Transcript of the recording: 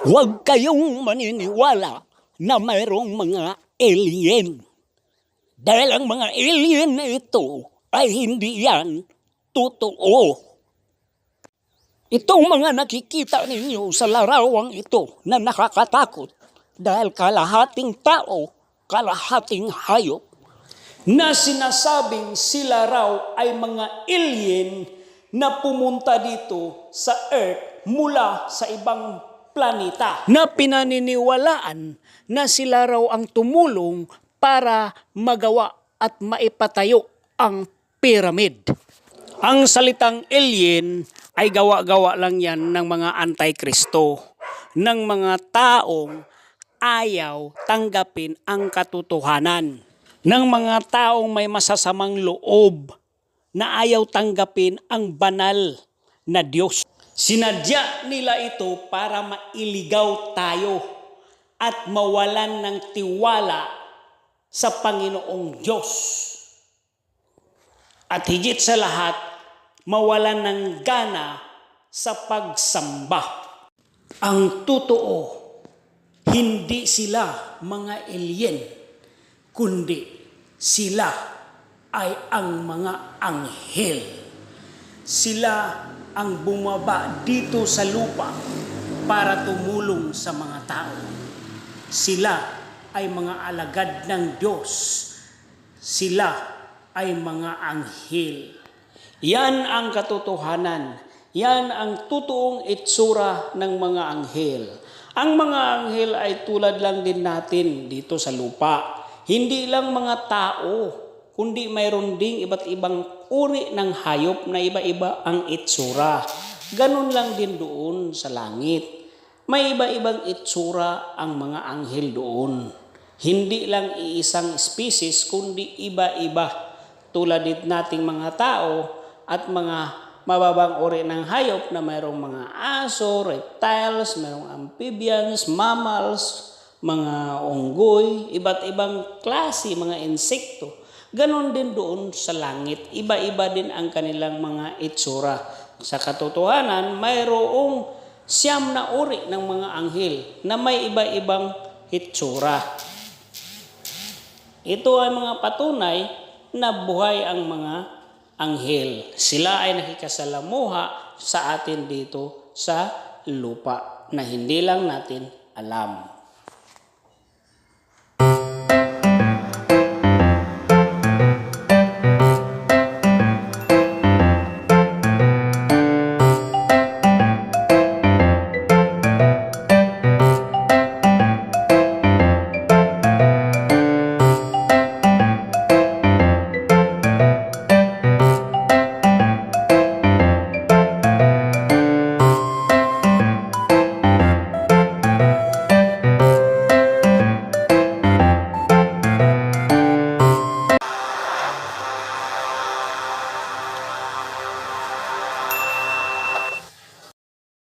Huwag kayong maniniwala na mayroong mga alien. Dahil ang mga alien na ito ay hindi yan totoo. Itong mga nakikita ninyo sa larawang ito na nakakatakot dahil kalahating tao, kalahating hayop, na sinasabing sila raw ay mga alien na pumunta dito sa Earth mula sa ibang planeta. Na pinaniniwalaan na sila raw ang tumulong para magawa at maipatayo ang pyramid. Ang salitang alien ay gawa-gawa lang yan ng mga antikristo, ng mga taong ayaw tanggapin ang katotohanan, ng mga taong may masasamang loob na ayaw tanggapin ang banal na Diyos. Sinadya nila ito para mailigaw tayo at mawalan ng tiwala sa Panginoong Diyos. At higit sa lahat, mawalan ng gana sa pagsamba. Ang totoo, hindi sila mga alien, kundi sila ay ang mga anghel. Sila ang bumaba dito sa lupa para tumulong sa mga tao. Sila ay mga alagad ng Diyos. Sila ay mga anghel. Yan ang katotohanan. Yan ang totoong itsura ng mga anghel. Ang mga anghel ay tulad lang din natin dito sa lupa. Hindi lang mga tao, kundi mayroon ding iba't ibang uri ng hayop na iba-iba ang itsura. Ganon lang din doon sa langit. May iba-ibang itsura ang mga anghel doon. Hindi lang iisang species, kundi iba-iba. Tulad din nating mga tao at mga mababang uri ng hayop na mayroong mga aso, reptiles, mayroong amphibians, mammals, mga unggoy, iba't ibang klase, mga insekto. Ganon din doon sa langit. Iba-iba din ang kanilang mga itsura. Sa katotohanan, mayroong siyam na uri ng mga anghel na may iba-ibang itsura. Ito ay mga patunay na buhay ang mga anghel. Sila ay nakikasalamuha sa atin dito sa lupa na hindi lang natin alam.